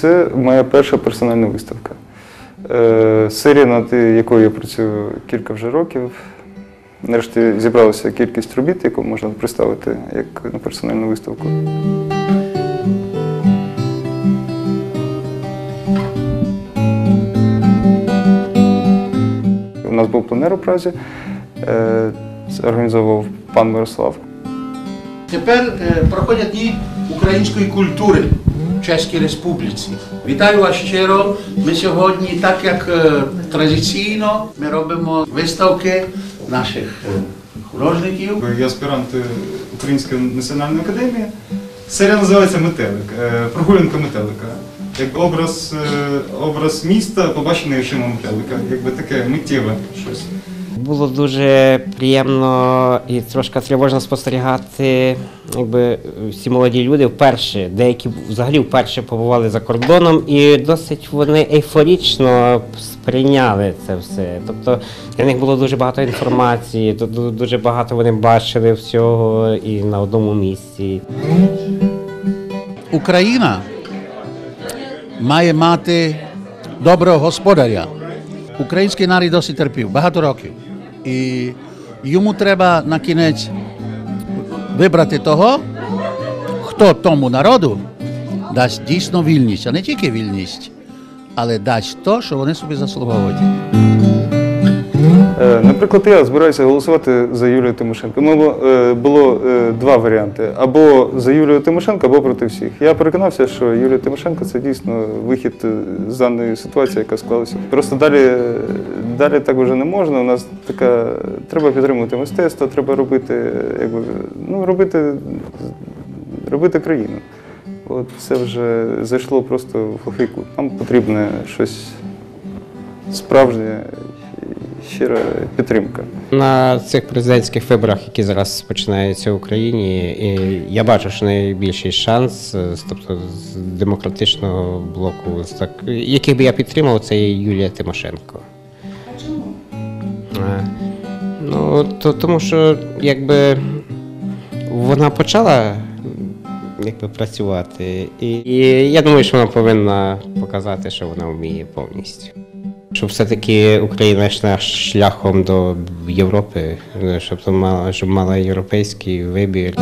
Це моя перша персональна виставка. Е, Серія, над якою я працюю кілька вже років. Нарешті зібралася кількість робіт, яку можна представити як на персональну виставку. У нас був пленер у Празі, це організовував пан Мирослав. Тепер е, проходять дні української культури Чеській Республіці. Вітаю вас щиро. Ми сьогодні, так як традиційно, ми робимо виставки наших художників. Я аспірант Української національної академії. Серія називається Метелик. Прогулянка метелика. Як образ, образ міста, побачений очима метелика. Якби таке миттєве щось. Було дуже приємно і трошки тривожно спостерігати, якби всі молоді люди вперше, деякі взагалі вперше побували за кордоном, і досить вони ейфорічно сприйняли це все. Тобто для них було дуже багато інформації, ду- ду- дуже багато вони бачили всього і на одному місці. Україна має мати доброго господаря. Український народ досить терпів багато років. І йому треба на кінець вибрати того, хто тому народу дасть дійсно вільність, а не тільки вільність, але дасть то, що вони собі заслуговують. Е, Наприклад, я збираюся голосувати за Юлію Тимошенко. Ну, е, було е, два варіанти: або за Юлію Тимошенко, або проти всіх. Я переконався, що Юлія Тимошенко це дійсно вихід з даної ситуації, яка склалася. Просто далі, далі так вже не можна. У нас така треба підтримувати мистецтво, треба робити, якби ну робити, робити країну. От це вже зайшло просто в глухий. Нам потрібне щось справжнє, щира підтримка. На цих президентських виборах, які зараз починаються в Україні, і я бачу, що найбільший шанс, е, з- тобто з демократичного блоку, так, яких би я підтримав, це є Юлія Тимошенко. Е, Ну, то, тому що якби вона почала якби, працювати, і, і я думаю, що вона повинна показати, що вона вміє повністю. Щоб все-таки Україна йшла шляхом до Європи, щоб, мала, щоб мала європейський вибір.